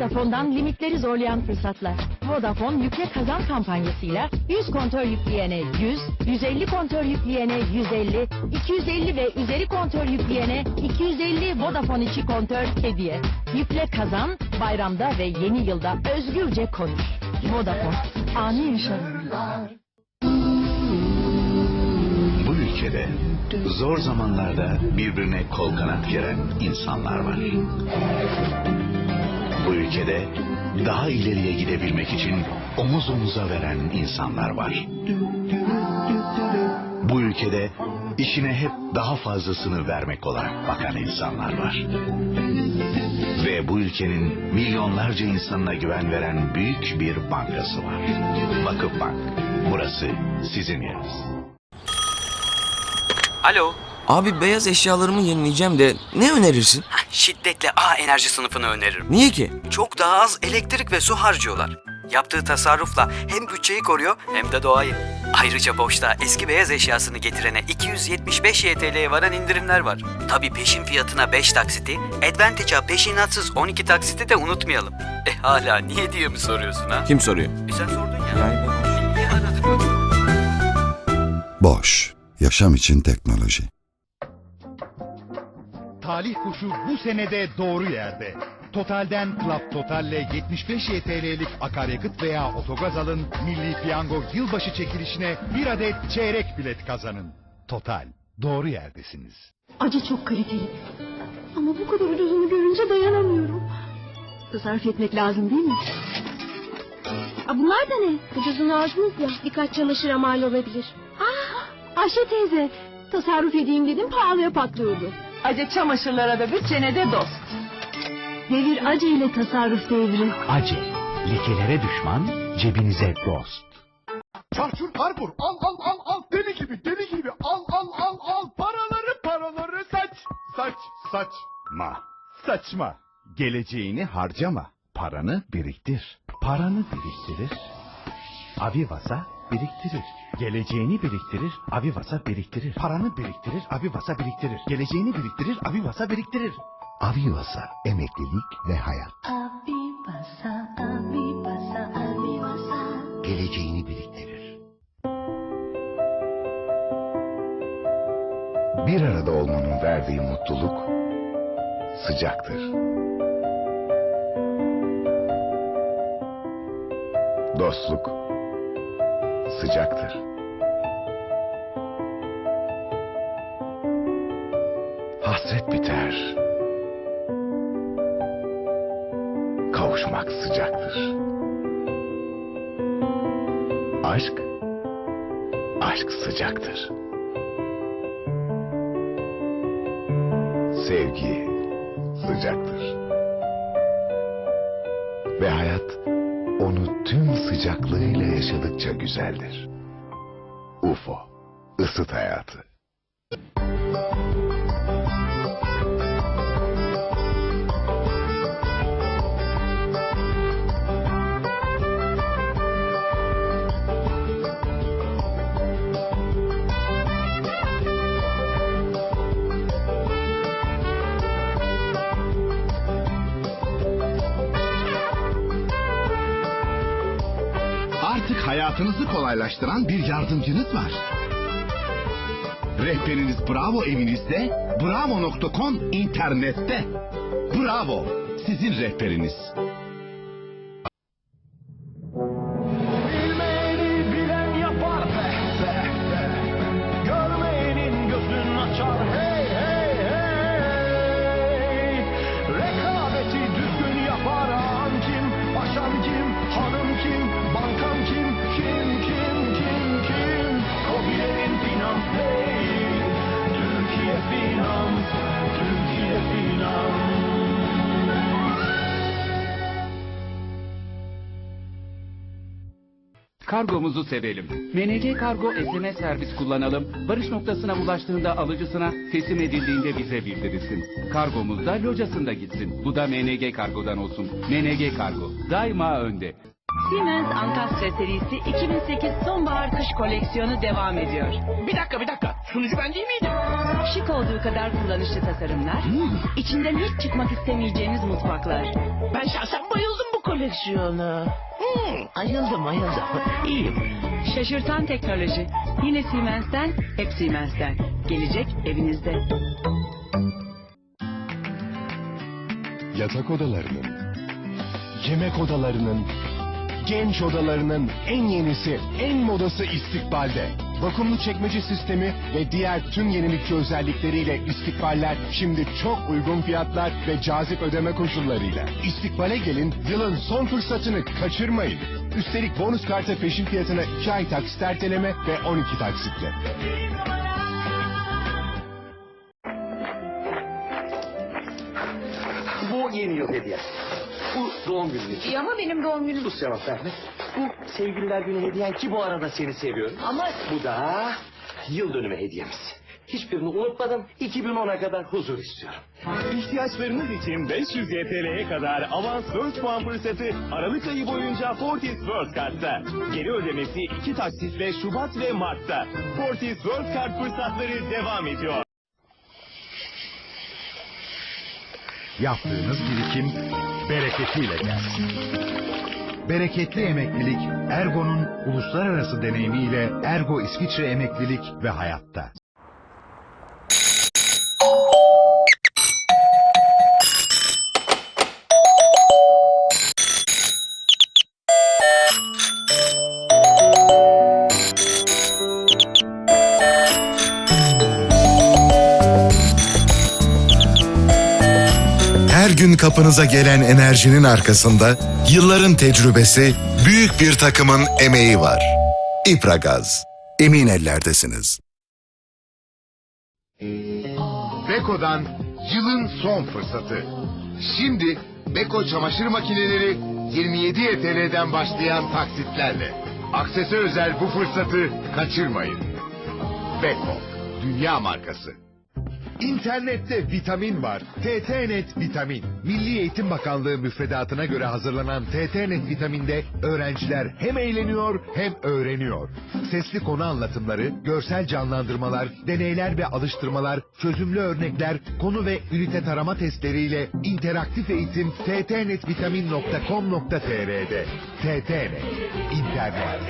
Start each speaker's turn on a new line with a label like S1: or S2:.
S1: Vodafone'dan limitleri zorlayan fırsatlar. Vodafone yükle kazan kampanyasıyla 100 kontör yükleyene 100, 150 kontör yükleyene 150, 250 ve üzeri kontör yükleyene 250 Vodafone içi kontör hediye. Yükle kazan, bayramda ve yeni yılda özgürce konuş. Vodafone, ani yaşam.
S2: Bu ülkede zor zamanlarda birbirine kol kanat geren insanlar var. Bu ülkede daha ileriye gidebilmek için omuz omuza veren insanlar var. Bu ülkede işine hep daha fazlasını vermek olarak bakan insanlar var. Ve bu ülkenin milyonlarca insanına güven veren büyük bir bankası var. Vakıfbank. Burası sizin yeriniz.
S3: Alo.
S4: Abi beyaz eşyalarımı yenileyeceğim de ne önerirsin?
S3: Heh, Şiddetle A enerji sınıfını öneririm.
S4: Niye ki?
S3: Çok daha az elektrik ve su harcıyorlar. Yaptığı tasarrufla hem bütçeyi koruyor hem de doğayı. Ayrıca boşta eski beyaz eşyasını getirene 275 YTL'ye varan indirimler var. Tabii peşin fiyatına 5 taksiti, Advantage'a peşinatsız 12 taksiti de unutmayalım. E hala niye diye mi soruyorsun ha?
S4: Kim soruyor?
S3: E sen sordun ya.
S4: Yani ben-
S3: Niye aradın?
S5: Boş, yaşam için teknoloji.
S6: Talih kuşu bu senede doğru yerde. Total'den Club Total'le 75 YTL'lik akaryakıt veya otogaz alın. Milli Piyango yılbaşı çekilişine bir adet çeyrek bilet kazanın. Total, doğru yerdesiniz.
S7: Acı çok kaliteli. Ama bu kadar ucuzunu görünce dayanamıyorum. Tasarruf etmek lazım değil mi? Aa, bunlar da ne? Ucuzunu aldınız ya. Birkaç çamaşıra mal olabilir. Aa, Ayşe teyze. Tasarruf edeyim dedim pahalıya patlıyordu.
S1: Acı çamaşırlara da bütçene de dost.
S7: Devir acı ile tasarruf devri.
S6: Acı, lekelere düşman, cebinize dost. Çarçur Carrefour, al al al al, deli gibi deli gibi, al al al al, paraları paraları saç, saç, saçma, saçma. Geleceğini harcama, paranı biriktir. Paranı biriktirir, Avivas'a biriktirir. Geleceğini biriktirir, Avivas'a biriktirir. Paranı biriktirir, Avivas'a biriktirir. Geleceğini biriktirir, Avivas'a biriktirir. Avivas'a emeklilik ve hayat. Geleceğini biriktirir. Bir arada olmanın verdiği mutluluk sıcaktır. Dostluk sıcaktır. Hasret biter. Kavuşmak sıcaktır. Aşk, aşk sıcaktır. Sevgi sıcaktır. Ve hayat sıcaklığıyla yaşadıkça güzeldir. UFO, ısıt hayatı.
S8: Artık hayatınızı kolaylaştıran bir yardımcınız var. Rehberiniz Bravo evinizde, bravo.com internette. Bravo, sizin rehberiniz.
S6: Kim, hanım
S9: Kargomuzu sevelim. MNC Kargo SMS servis kullanalım. Varış noktasına ulaştığında alıcısına teslim edildiğinde bize bildirilsin. Kargomuz da locasında gitsin. Bu da MNG Kargo'dan olsun. MNG Kargo daima önde.
S10: Siemens Ankastre serisi 2008 sonbahar kış koleksiyonu devam ediyor.
S11: Bir dakika bir dakika. Sunucu ben değil miydim?
S10: Şık olduğu kadar kullanışlı tasarımlar, içinden hiç çıkmak istemeyeceğiniz mutfaklar.
S11: Ben şahsen koleksiyona. Hmm, ayıldım ayıldım. İyiyim.
S10: Şaşırtan teknoloji. Yine Siemens'ten, hep Siemens'ten. Gelecek evinizde.
S11: Yatak odalarının, yemek odalarının, genç odalarının en yenisi, en modası istikbalde. Vakumlu çekmece sistemi ve diğer tüm yenilikçi özellikleriyle istikballer şimdi çok uygun fiyatlar ve cazip ödeme koşullarıyla. İstikbale gelin, yılın son fırsatını kaçırmayın. Üstelik bonus kartı peşin fiyatına 2 ay taksit erteleme ve 12 taksitle.
S12: Bu yeni yıl hediye. Bu doğum günün için.
S13: ama benim doğum günüm.
S12: Sus cevap verme. Bu sevgililer günü hediyen ki bu arada seni seviyorum.
S13: Ama
S12: Bu da yıl dönümü hediyemiz. Hiçbirini unutmadım. 2010'a kadar huzur istiyorum.
S11: İhtiyaçlarınız için 500 YTL'ye kadar avans 4 puan fırsatı Aralık ayı boyunca Fortis World Kart'ta. Geri ödemesi 2 taksitle Şubat ve Mart'ta. Fortis World Kart fırsatları devam ediyor. Yaptığınız birikim bereketiyle gelsin. Bereketli emeklilik Ergo'nun uluslararası deneyimiyle Ergo İsviçre Emeklilik ve Hayatta.
S14: Her gün kapınıza gelen enerjinin arkasında yılların tecrübesi, büyük bir takımın emeği var. İpragaz. Emin ellerdesiniz.
S15: Beko'dan yılın son fırsatı. Şimdi Beko çamaşır makineleri 27 YTL'den başlayan taksitlerle. Aksese özel bu fırsatı kaçırmayın. Beko, dünya markası. İnternette vitamin var. TTNet Vitamin. Milli Eğitim Bakanlığı müfredatına göre hazırlanan TTNet Vitamin'de öğrenciler hem eğleniyor hem öğreniyor. Sesli konu anlatımları, görsel canlandırmalar, deneyler ve alıştırmalar, çözümlü örnekler, konu ve ünite tarama testleriyle interaktif eğitim ttnetvitamin.com.tr'de. TTNet. İnternet.